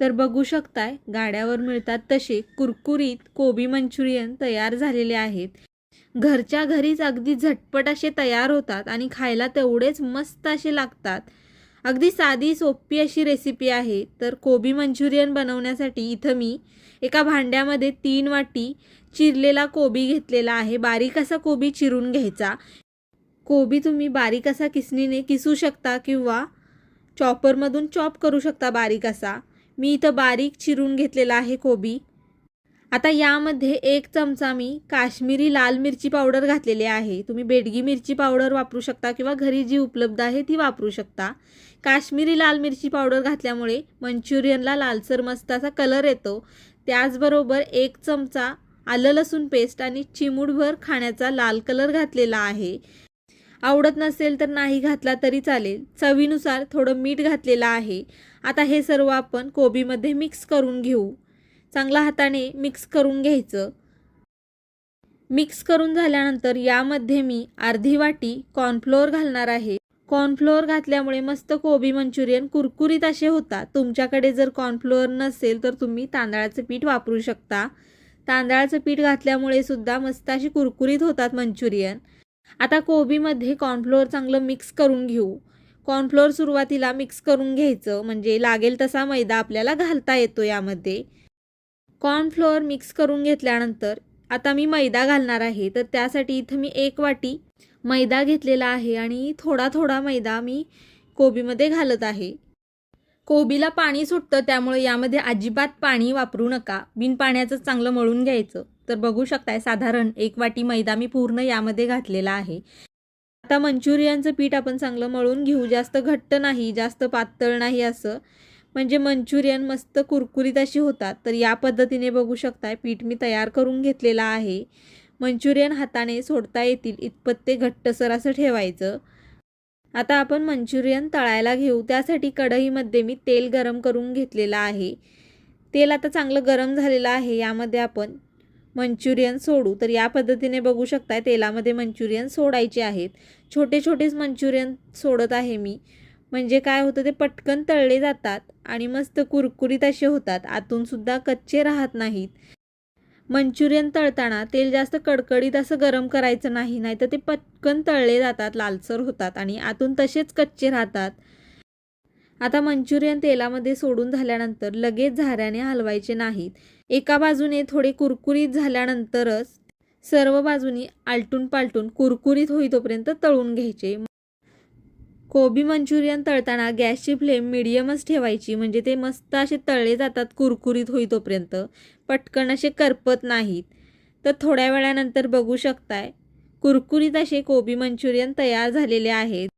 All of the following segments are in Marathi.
तर बघू शकताय गाड्यावर मिळतात तसे कुरकुरीत कोबी मंचुरियन तयार झालेले आहेत. घरच्या घरीच अगदी झटपट असे तयार होतात आणि खायला तेवढेच मस्त असे लागतात. अगदी साधी सोपी अशी रेसिपी आहे. तर कोबी मंचुरियन बनवण्यासाठी इथं मी एका भांड्यामध्ये तीन वाटी चिरलेला कोबी घेतलेला आहे. बारीक असा कोबी चिरून घ्यायचा. कोबी तुम्ही बारीक असा किसणीने किसू शकता किंवा चॉपरमधून चॉप करू शकता बारीक असा. मी इथं बारीक चिरून घेतलेला आहे कोबी. आता यामध्ये एक चमचा मी काश्मीरी लाल मिरची पावडर घातलेली आहे. तुम्ही बेडगी मिरची पावडर वापरू शकता किंवा घरी जी उपलब्ध आहे ती वापरू शकता. काश्मीरी लाल मिरची पावडर घातल्यामुळे मंचुरियनला लालसर मस्त असा कलर येतो. त्याचबरोबर एक चमचा आलं लसूण पेस्ट आणि चिमूटभर खाण्याचा लाल कलर घातलेला आहे. आवडत नसेल तर नाही घातला तरी चालेल. चवीनुसार थोडं मीठ घातलेलं आहे. आता हे सर्व आपण कोबीमध्ये मिक्स करून घेऊ. चांगला हाताने मिक्स करून घ्यायचं. मिक्स करून झाल्यानंतर यामध्ये मी अर्धी वाटी कॉर्नफ्लोअर घालणार आहे. कॉर्नफ्लोअर घातल्यामुळे मस्त कोबी मंचुरियन कुरकुरीत असे होतात. तुमच्याकडे जर कॉर्नफ्लोअर नसेल तर तुम्ही तांदळाचं पीठ वापरू शकता. तांदळाचं पीठ घातल्यामुळे सुद्धा मस्त अशी कुरकुरीत होतात मंचुरियन. आता कोबीमध्ये कॉर्नफ्लोअर चांगलं मिक्स करून घेऊ. कॉर्नफ्लोअर सुरुवातीला मिक्स करून घ्यायचं म्हणजे लागेल तसा मैदा आपल्याला घालता येतो यामध्ये. कॉर्नफ्लोअर मिक्स करून घेतल्यानंतर आता मी मैदा घालणार आहे तर त्यासाठी इथं मी एक वाटी मैदा घेतलेला आहे आणि थोडा थोडा मैदा मी कोबीमध्ये घालत आहे. कोबीला पाणी सुटतं त्यामुळे यामध्ये अजिबात पाणी वापरू नका. बिन पाण्याचं चांगलं मळून घ्यायचं. तर बघू शकताय साधारण एक वाटी मैदा मी पूर्ण यामध्ये घातलेला आहे. आता मंचुरियनचं पीठ आपण चांगलं मळून घेऊ. जास्त घट्ट नाही जास्त पातळ नाही असं. म्हणजे मंचुरियन मस्त कुरकुरीत अशी होतात. तर या पद्धतीने बघू शकताय पीठ मी तयार करून घेतलेलं आहे. मंचुरियन हाताने सोडता येतील इतपत ते घट्टसर असं ठेवायचं. आता आपण मंचुरियन तळायला घेऊ. त्यासाठी कढईमध्ये मी तेल गरम करून घेतलेलं आहे. तेल आता चांगलं गरम झालेलं आहे. यामध्ये आपण मंचुरियन सोडू. तर या पद्धतीने बघू शकताय तेलामध्ये मंचुरियन सोडायचे आहेत. छोटे छोटेच मंचुरियन सोडत आहे मी. म्हणजे काय होतं ते पटकन तळले जातात आणि मस्त कुरकुरीत असे होतात. आतूनसुद्धा कच्चे राहत नाहीत. मंचुरियन तळताना तेल जास्त कडकडीत असं गरम करायचं नाही नाहीतर ते पटकन तळले जातात लालसर होतात आणि आतून तसेच कच्चे राहतात. आता मंचुरियन तेलामध्ये सोडून झाल्यानंतर लगेच झाऱ्याने हलवायचे नाहीत. एका बाजूने थोडे कुरकुरीत झाल्यानंतरच सर्व बाजूनी आलटून पालटून कुरकुरीत होईतोपर्यंत तळून घ्यायचे. कोबी मंचुरियन तळताना गॅसची फ्लेम मिडियमच ठेवायची म्हणजे ते मस्त असे तळले जातात कुरकुरीत होईतोपर्यंत. पटकन असे करपत नाहीत. तर थोड्या वेळानंतर बघू शकताय कुरकुरीत असे कोबी मंचुरियन तयार झालेले आहेत.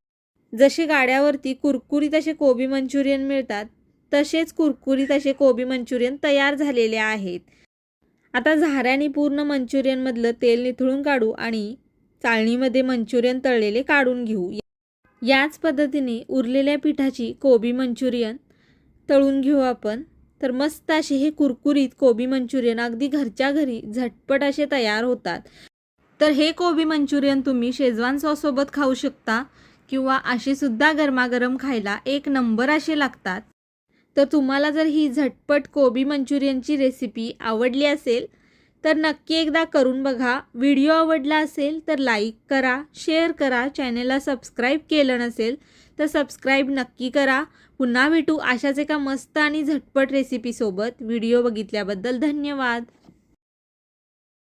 जसे गाड्यावरती कुरकुरीत असे कोबी मंचुरियन मिळतात तसेच कुरकुरीत असे कोबी मंचुरियन तयार झालेले आहेत. आता झाऱ्याने पूर्ण मंचुरियनमधलं तेल निथळून काढू आणि चाळणीमध्ये मंचुरियन तळलेले काढून घेऊ. याच पद्धतीने उरलेल्या पिठाची कोबी मंचुरियन तळून घेऊ आपण. तर मस्त असे हे कुरकुरीत कोबी मंचुरियन अगदी घरच्या घरी झटपट असे तयार होतात. तर हे कोबी मंचुरियन तुम्ही शेजवान सॉससोबत खाऊ शकता. किंवा असे सुद्धा गरमागरम खायला एक नंबर असे लागतात. तर तुम्हाला जर ही झटपट कोबी मंचुरियनची रेसिपी आवडली असेल तर नक्की एकदा करून बघा. व्हिडिओ आवडला असेल तर लाईक करा शेअर करा. चॅनेलला सबस्क्राईब केलं नसेल तर सबस्क्राईब नक्की करा. पुन्हा भेटू अशाच एका मस्त आणि झटपट रेसिपीसोबत. व्हिडिओ बघितल्याबद्दल धन्यवाद.